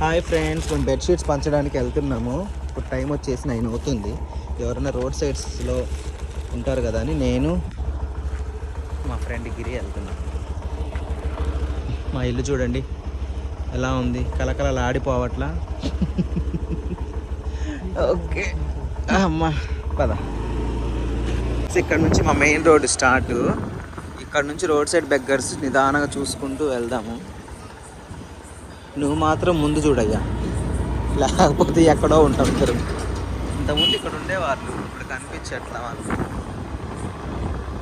Hi friends మేము bedsheets పంచడానికి వెళ్తున్నాము. ఇప్పుడు టైం వచ్చేసి నైన్ అవుతుంది. ఎవరైనా రోడ్ సైడ్స్లో ఉంటారు కదా అని నేను మా ఫ్రెండ్ గిరి వెళ్తున్నాను మా ఇల్లు చూడండి. ఎలా ఉంది? కలకలలు ఆడిపోవట్లా? ఓకే. అమ్మా పద. ఇక్కడ నుంచి మా మెయిన్ రోడ్ స్టార్ట్ ఇక్కడ నుంచి రోడ్ సైడ్ బెగ్గర్స్ నిదానంగా చూసుకుంటూ వెళ్దాము. నువ్వు మాత్రం ముందు చూడయ్యా. లేకపోతే ఎక్కడో ఉంటాం ఇద్దరు. ఇంతకుముందు ఇక్కడ ఉండేవాళ్ళు ఇప్పుడు కనిపించట్లా వాళ్ళు.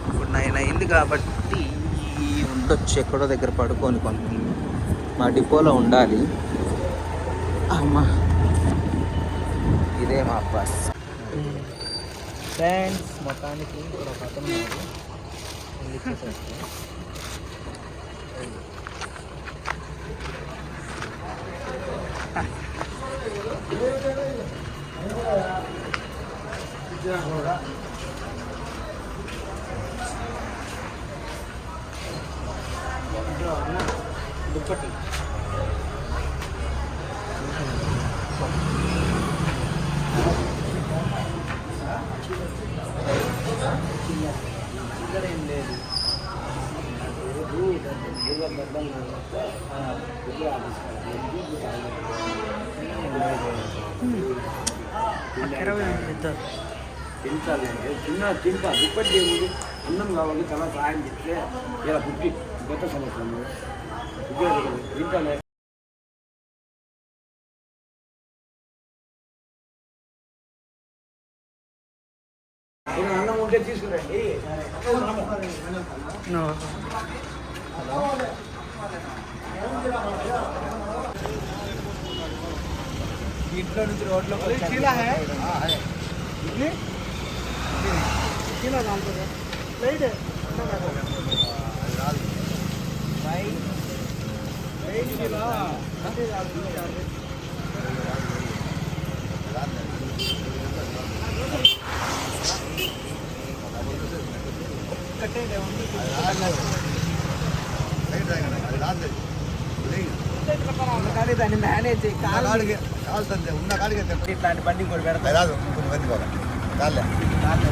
ఇప్పుడు నైన్ అయింది కాబట్టి ఉండొచ్చు ఎక్కడో దగ్గర పడుకొని కొంతమంది మా డిపోలో ఉండాలి. అమ్మా. ఇదే మా బస్. ఫ్రెండ్స్ మొత్తానికి ఇక్కడ ఒక అతను దుప్పటి చిల్లర ఏం లేదు తింటాలి చిన్న తింటా దుప్పటి దేవుడు అన్నం కావాలి చాలా సహాయం చేస్తే ఇలా పుట్టి గత సంవత్సరం తింటాలే అన్నం ఉంటే తీసుకురండి ఇంట్లో నుంచి రోడ్లో కానీ దాన్ని మేనేజ్ కాదు ఉన్న కాడికి ఇట్లాంటి బండి కూడా పెడతారు రాదు కొన్ని మంది బాగా కాలే తిన్నాను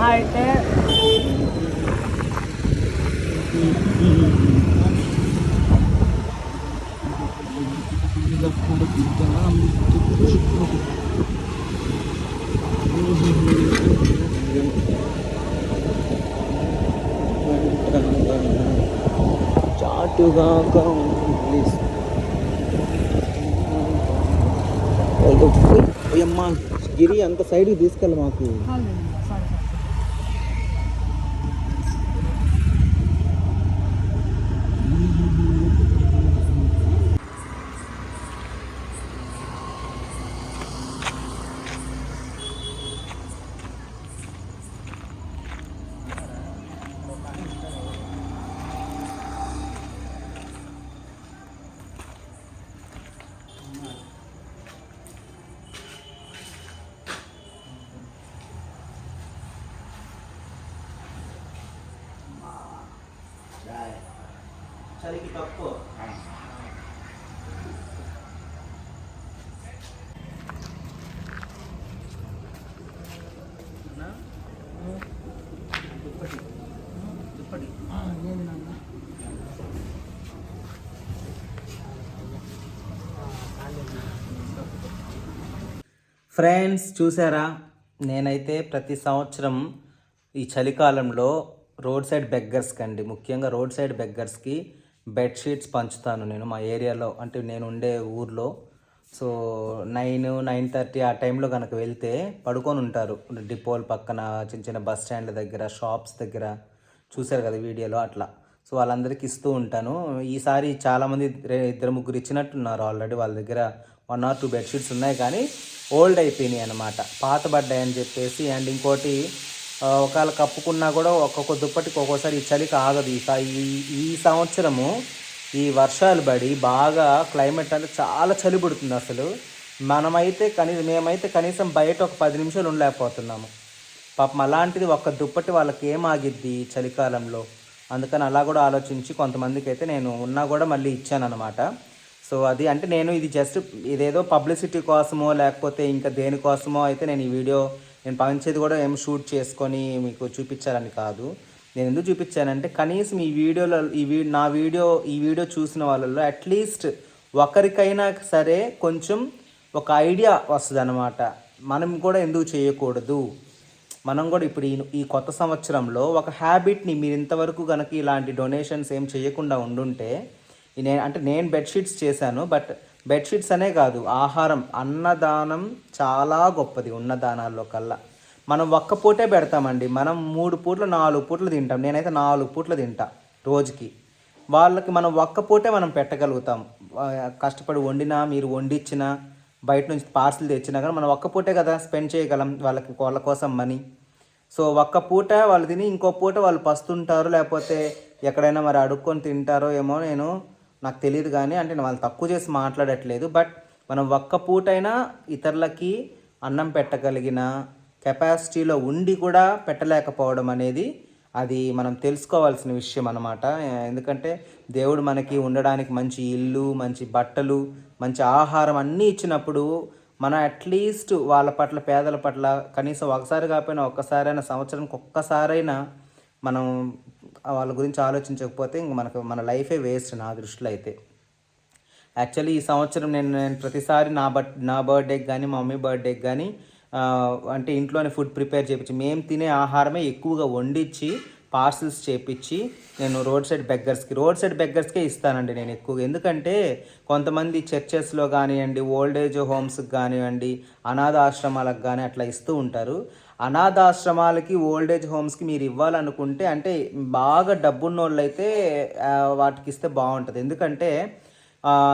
మహా అయితే చాటుగా ప్లీజ్ అమ్మా గిరి అంత సైడ్కి తీసుకెళ్ళి మాకు చలికి తక్కువ. ఫ్రెండ్స్ చూసారా? నేనైతే ప్రతి సంవత్సరం ఈ చలికాలంలో రోడ్ సైడ్ బెగ్గర్స్కి అండి ముఖ్యంగా రోడ్ సైడ్ బెగ్గర్స్కి బెడ్షీట్స్ పంచుతాను నేను మా ఏరియాలో. అంటే నేను ఉండే ఊర్లో. సో నైన్ నైన్ థర్టీ ఆ టైంలో కనుక వెళ్తే పడుకొని ఉంటారు. డిపోల పక్కన చిన్న చిన్న బస్ స్టాండ్ల దగ్గర షాప్స్ దగ్గర. చూశారు కదా వీడియోలో అట్లా. సో వాళ్ళందరికీ ఇస్తూ ఉంటాను. ఈసారి చాలామంది ఇద్దరు ముగ్గురు ఇచ్చినట్టున్నారు ఆల్రెడీ వాళ్ళ దగ్గర వన్ ఆర్ టూ బెడ్షీట్స్ ఉన్నాయి. కానీ ఓల్డ్ అయిపోయినాయి అనమాట పాతబడ్డాయి అని చెప్పేసి అండ్ ఇంకోటి ఒకవేళ కప్పుకున్నా కూడా ఒక్కొక్క దుప్పటికి ఒక్కోసారి ఈ చలికి ఆగదు. ఈ స- ఈ- ఈ సంవత్సరము ఈ వర్షాలు పడి బాగా క్లైమేట్ అంటే చాలా చలి పుడుతుంది అసలు. మనమైతే కనీసం మేమైతే కనీసం బయట ఒక పది నిమిషాలు ఉండలేకపోతున్నాము. పాపం అలాంటిది ఒక్క దుప్పటి వాళ్ళకి ఏం ఆగిద్ది ఈ చలికాలంలో? అందుకని అలా కూడా ఆలోచించి కొంతమందికి అయితే నేను ఉన్నా కూడా మళ్ళీ ఇచ్చాను అనమాట సో అది అంటే నేను ఇది జస్ట్ ఇదేదో పబ్లిసిటీ కోసమో లేకపోతే ఇంకా దేనికోసమో అయితే నేను ఈ వీడియో నేను పంచేది కూడా ఏం షూట్ చేసుకొని మీకు చూపించాలని కాదు. నేను ఎందుకు చూపించానంటే కనీసం ఈ వీడియోలో ఈ వీ నా వీడియో ఈ వీడియో చూసిన వాళ్ళలో అట్లీస్ట్ ఒకరికైనా సరే కొంచెం ఒక ఐడియా వస్తుంది అనమాట మనం కూడా ఎందుకు చేయకూడదు? మనం కూడా ఇప్పుడు ఈ ఈ కొత్త సంవత్సరంలో ఒక హ్యాబిట్ని మీరు ఇంతవరకు కనుక ఇలాంటి డొనేషన్స్ ఏం చేయకుండా ఉండుంటే నేను అంటే నేను బెడ్షీట్స్ చేశాను బట్ బెడ్షీట్స్ అనే కాదు ఆహారం. అన్నదానం చాలా గొప్పది ఉన్న దానాల్లో కల్లా. మనం ఒక్క పూటే పెడతామండి. మనం మూడు పూట్లు నాలుగు పూట్లు తింటాం. నేనైతే నాలుగు పూట్లు తింటా రోజుకి. వాళ్ళకి మనం ఒక్క పూటే మనం పెట్టగలుగుతాం. కష్టపడి వండినా మీరు వండిచ్చినా బయట నుంచి పార్సిల్ తెచ్చినా కానీ మనం ఒక్క పూటే కదా స్పెండ్ చేయగలం వాళ్ళకి వాళ్ళ కోసం మనీ. సో ఒక్క పూట వాళ్ళు తిని ఇంకో పూట వాళ్ళు పస్తుంటారు లేకపోతే ఎక్కడైనా మరి అడుక్కొని తింటారో ఏమో నేను నాకు తెలియదు కానీ అంటే నేను వాళ్ళు తక్కువ చేసి మాట్లాడట్లేదు బట్ మనం ఒక్క పూటైనా ఇతరులకి అన్నం పెట్టగలిగిన కెపాసిటీలో ఉండి కూడా పెట్టలేకపోవడం అనేది అది మనం తెలుసుకోవాల్సిన విషయం అన్నమాట. ఎందుకంటే దేవుడు మనకి ఉండడానికి మంచి ఇల్లు మంచి బట్టలు మంచి ఆహారం అన్నీ ఇచ్చినప్పుడు మనం అట్లీస్ట్ వాళ్ళ పట్ల పేదల పట్ల కనీసం ఒకసారి కాకపోయినా ఒక్కసారైనా సంవత్సరానికి ఒక్కసారైనా మనం వాళ్ళ గురించి ఆలోచించకపోతే ఇంక మనకు మన లైఫే వేస్ట్ నా దృష్టిలో అయితే. యాక్చువల్లీ ఈ సంవత్సరం నేను నేను ప్రతిసారి నా బర్త్ నా బర్త్డేకి కానీ మా మమ్మీ బర్త్డేకి కానీ అంటే ఇంట్లోనే ఫుడ్ ప్రిపేర్ చేయించి మేము తినే ఆహారమే ఎక్కువగా వండించి పార్సిల్స్ చేపించి నేను రోడ్ సైడ్ బెగ్గర్స్కి రోడ్ సైడ్ బెగ్గర్స్కే ఇస్తానండి నేను ఎక్కువగా. ఎందుకంటే కొంతమంది చర్చెస్లో కానివ్వండి ఓల్డ్ ఏజ్ హోమ్స్కి కానివ్వండి అనాథ ఆశ్రమాలకు కానీ అట్లా ఇస్తూ ఉంటారు. అనాథాశ్రమాలకి ఓల్డ్ ఏజ్ హోమ్స్కి మీరు ఇవ్వాలనుకుంటే అంటే బాగా డబ్బున్న వాటికి ఇస్తే బాగుంటుంది ఎందుకంటే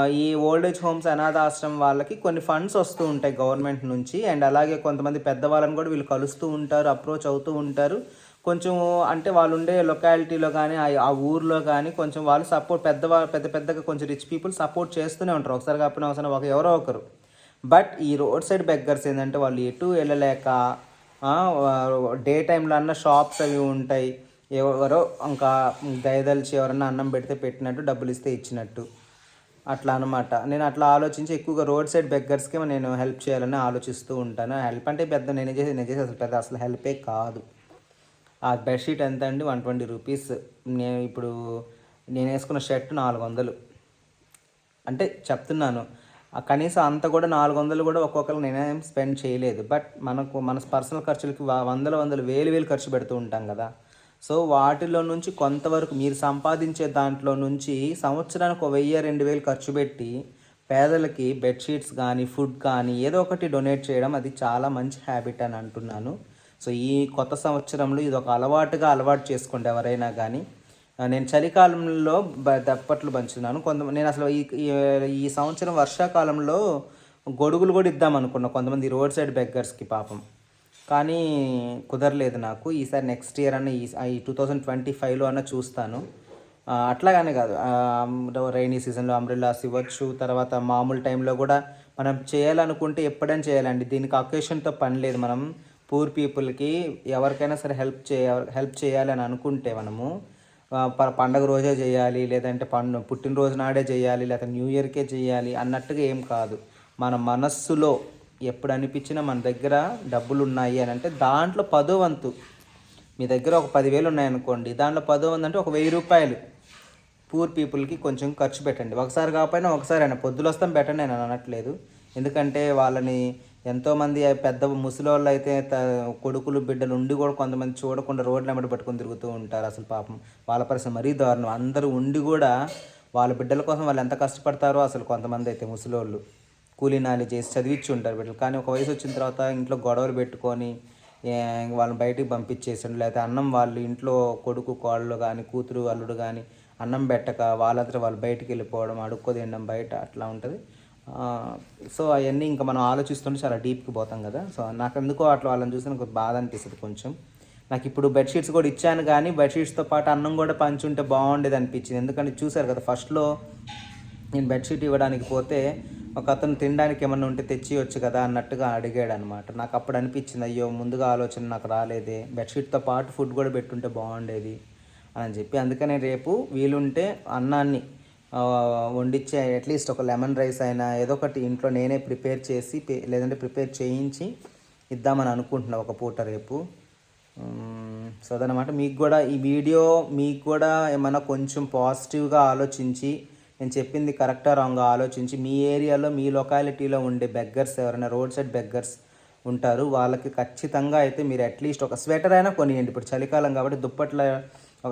ఈ ఓల్డ్ ఏజ్ హోమ్స్ అనాథాశ్రమం వాళ్ళకి కొన్ని ఫండ్స్ వస్తూ ఉంటాయి గవర్నమెంట్ నుంచి. అండ్ అలాగే కొంతమంది పెద్దవాళ్ళని కూడా వీళ్ళు కలుస్తూ ఉంటారు అప్రోచ్ అవుతూ ఉంటారు. కొంచెం అంటే వాళ్ళు ఉండే లొకాలిటీలో కానీ ఆ- ఊర్లో కానీ కొంచెం వాళ్ళు సపోర్ట్ పెద్దవా పెద్ద పెద్దగా కొంచెం రిచ్ పీపుల్ సపోర్ట్ చేస్తూనే ఉంటారు. ఒకసారి కాకపోయినా అవసరం ఒక ఎవరో ఒకరు. బట్ ఈ రోడ్ సైడ్ బెగ్గర్స్ ఏంటంటే వాళ్ళు ఎటు వెళ్ళలేక డే టైంలో అన్న షాప్స్ అవి ఉంటాయి. ఎవరో ఇంకా దయదలిచి ఎవరన్నా అన్నం పెడితే పెట్టినట్టు డబ్బులు ఇస్తే ఇచ్చినట్టు. అట్లా అనమాట నేను అట్లా ఆలోచించి ఎక్కువగా రోడ్ సైడ్ బెగ్గర్స్కి నేను హెల్ప్ చేయాలని ఆలోచిస్తూ ఉంటాను. హెల్ప్ అంటే పెద్ద నేను చేసి నేను చేసి అసలు పెద్ద అసలు హెల్పే కాదు. ఆ బెడ్షీట్ ఎంత అండి? One twenty rupees. నేను ఇప్పుడు నేను వేసుకున్న షర్ట్ నాలుగు వందలు. అంటే చెప్తున్నాను. కనీసం అంత కూడా నాలుగు వందలు కూడా ఒక్కొక్కరు నేనేం స్పెండ్ చేయలేదు. బట్ మనకు మన పర్సనల్ ఖర్చులకి వందల వందలు వేలు వేలు ఖర్చు పెడుతూ ఉంటాం కదా. సో వాటిలో నుంచి కొంతవరకు మీరు సంపాదించే దాంట్లో నుంచి సంవత్సరానికి ఒక వెయ్యి రెండు వేలు ఖర్చు పెట్టి పేదలకి బెడ్షీట్స్ కానీ ఫుడ్ కానీ ఏదో ఒకటి డొనేట్ చేయడం అది చాలా మంచి హ్యాబిట్ అని అంటున్నాను. సో ఈ కొత్త సంవత్సరంలో ఇది ఒక అలవాటుగా అలవాటు చేసుకోండి ఎవరైనా కానీ నేను చలికాలంలో బ- దప్పట్లు పంచున్నాను కొంత నేను అసలు ఈ ఈ- సంవత్సరం వర్షాకాలంలో గొడుగులు కూడా ఇద్దాం అనుకున్నా. కొంతమంది రోడ్ సైడ్ బెగ్గర్స్కి పాపం. కానీ కుదరలేదు నాకు. ఈసారి నెక్స్ట్ ఇయర్ అన్న ఈ టూ థౌజండ్ ట్వంటీ ఫైవ్లో అన్న చూస్తాను. అట్లాగానే కాదు. రైనీ సీజన్లో అంబ్రిల్లాస్ ఇవ్వచ్చు. తర్వాత మామూలు టైంలో కూడా మనం చేయాలనుకుంటే ఎప్పుడైనా చేయాలండి. దీనికి అకేషన్తో పని లేదు మనం. పూర్ పీపుల్కి ఎవరికైనా సరే హెల్ప్ చేయ హెల్ప్ చేయాలని అనుకుంటే మనము. పండగ రోజే చేయాలి లేదంటే పండు పుట్టినరోజు నాడే చేయాలి లేదా న్యూ ఇయర్కే చేయాలి అన్నట్టుగా ఏం కాదు. మన మనస్సులో ఎప్పుడు అనిపించినా మన దగ్గర డబ్బులు ఉన్నాయి అని అంటే దాంట్లో పదో వంతు. మీ దగ్గర ఒక పదివేలు ఉన్నాయనుకోండి దాంట్లో పదో వంతు అంటే ఒక వెయ్యి రూపాయలు. పూర్ పీపుల్కి కొంచెం ఖర్చు పెట్టండి. ఒకసారి కాకపోయినా ఒకసారి అయినా పొద్దులు వస్తాం పెట్టండి నేను అనట్లేదు. ఎందుకంటే వాళ్ళని ఎంతోమంది పెద్ద ముసలోళ్ళు అయితే త- కొడుకులు బిడ్డలు ఉండి కూడా కొంతమంది చూడకుండా రోడ్ల వెంబడి పట్టుకొని తిరుగుతూ ఉంటారు అసలు పాపం. వాళ్ళ పరిస్థితి మరీ దారుణం. అందరూ ఉండి కూడా వాళ్ళ బిడ్డల కోసం వాళ్ళు ఎంత కష్టపడతారో అసలు కొంతమంది అయితే ముసలోళ్ళు కూలీనాలి చేసి చదివించి ఉంటారు బిడ్డలు. కానీ ఒక వయసు వచ్చిన తర్వాత ఇంట్లో గొడవలు పెట్టుకొని వాళ్ళని బయటికి పంపించేసాడు. లేకపోతే అన్నం వాళ్ళు ఇంట్లో కొడుకు కోళ్ళు కానీ కూతురు అల్లుడు కానీ అన్నం పెట్టక వాళ్ళంతా వాళ్ళు బయటికి వెళ్ళిపోవడం అడుక్కో తినడం బయట అట్లా ఉంటుంది. సో అవన్నీ ఇంకా మనం ఆలోచిస్తుంటే చాలా డీప్కి పోతాం కదా. సో నాకు ఎందుకో అట్లా వాళ్ళని చూస్తే నాకు బాధ అనిపిస్తుంది కొంచెం. నాకు ఇప్పుడు బెడ్షీట్స్ కూడా ఇచ్చాను కానీ బెడ్షీట్స్తో పాటు అన్నం కూడా పంచుంటే బాగుండేది అనిపించింది. ఎందుకంటే చూశారు కదా ఫస్ట్లో నేను బెడ్షీట్ ఇవ్వడానికి పోతే ఒక అతను తినడానికి ఏమన్నా ఉంటే తెచ్చివచ్చు కదా అన్నట్టుగా అడిగాడు అనమాట నాకు అప్పుడు అనిపించింది అయ్యో ముందుగా ఆలోచన నాకు రాలేదే. బెడ్షీట్తో పాటు ఫుడ్ కూడా పెట్టుంటే బాగుండేది అని చెప్పి. అందుకనే రేపు వీలుంటే అన్నాన్ని వండిచ్చే అట్లీస్ట్ ఒక లెమన్ రైస్ అయినా ఏదో ఒకటి ఇంట్లో నేనే ప్రిపేర్ చేసి లేదంటే ప్రిపేర్ చేయించి ఇద్దామని అనుకుంటున్నా ఒక పూట రేపు. సో అదనమాట మీకు కూడా ఈ వీడియో మీకు కూడా ఏమైనా కొంచెం పాజిటివ్గా ఆలోచించి నేను చెప్పింది కరెక్టా రాంగ్ ఆలోచించి మీ ఏరియాలో మీ లొకాలిటీలో ఉండే బెగ్గర్స్ ఎవరైనా రోడ్ సైడ్ బెగ్గర్స్ ఉంటారు వాళ్ళకి ఖచ్చితంగా అయితే మీరు అట్లీస్ట్ ఒక స్వెటర్ అయినా కొనియండి. ఇప్పుడు చలికాలం కాబట్టి దుప్పట్ల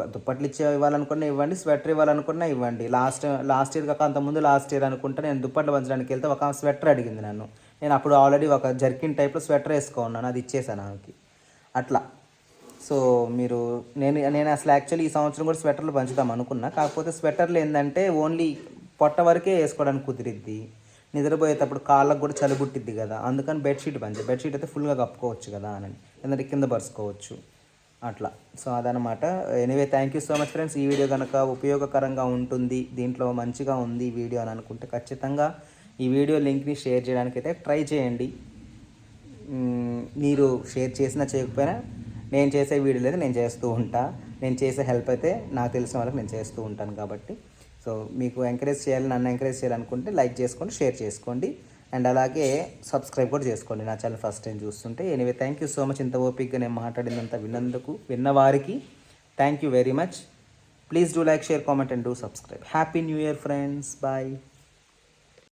దుప్పట్లు ఇచ్చే ఇవ్వాలనుకున్నా ఇవ్వండి స్వెటర్ ఇవ్వాలనుకున్నా ఇవ్వండి. లాస్ట్ లాస్ట్ ఇయర్ కాక అంతకుముందు లాస్ట్ ఇయర్ అనుకుంటే నేను దుప్పట్లు పంచడానికి వెళ్తే ఒక స్వెటర్ అడిగింది నన్ను. నేను అప్పుడు ఆల్రెడీ ఒక జర్కిన్ టైప్లో స్వెటర్ వేసుకున్నాను అది ఇచ్చేసాను ఆమెకి అట్లా. సో మీరు నేను నేను అసలు యాక్చువల్లీ ఈ సంవత్సరం కూడా స్వెటర్లు పంచుదాం అనుకున్నా. కాకపోతే స్వెటర్లు ఏంటంటే ఓన్లీ పొట్ట వరకే వేసుకోవడానికి కుదిరిద్ది. నిద్రపోయేటప్పుడు కాళ్ళకు కూడా చలి పుట్టిద్ది కదా. అందుకని బెడ్షీట్ పంచే. బెడ్షీట్ అయితే ఫుల్గా కప్పుకోవచ్చు కదా అని. ఎందుకంటే కింద పరుచుకోవచ్చు. అట్లా. సో అదనమాట anyway thank you so much friends ఈ వీడియో కనుక ఉపయోగకరంగా ఉంటుంది దీంట్లో మంచిగా ఉంది ఈ వీడియో అని అనుకుంటే ఖచ్చితంగా ఈ వీడియో లింక్ని షేర్ చేయడానికి అయితే ట్రై చేయండి. మీరు షేర్ చేసినా చేయకపోయినా నేను చేసే వీడియోలు అయితే నేను చేస్తూ ఉంటా. నేను చేసే హెల్ప్ అయితే నాకు తెలిసిన వాళ్ళకి నేను చేస్తూ ఉంటాను కాబట్టి. సో మీకు ఎంకరేజ్ చేయాలి నన్ను ఎంకరేజ్ చేయాలనుకుంటే లైక్ చేసుకోండి షేర్ చేసుకోండి. అండ్ అలాగే సబ్స్క్రైబ్ కూడా చేసుకోండి. నా ఛానల్ ఫస్ట్ టైం చూస్తుంటే. Anyway thank you so much ఇంత ఓపిక్గా నేను మాట్లాడినంత విన్నందుకు విన్నవారికి thank you very much please do like share comment and do subscribe happy new year friends bye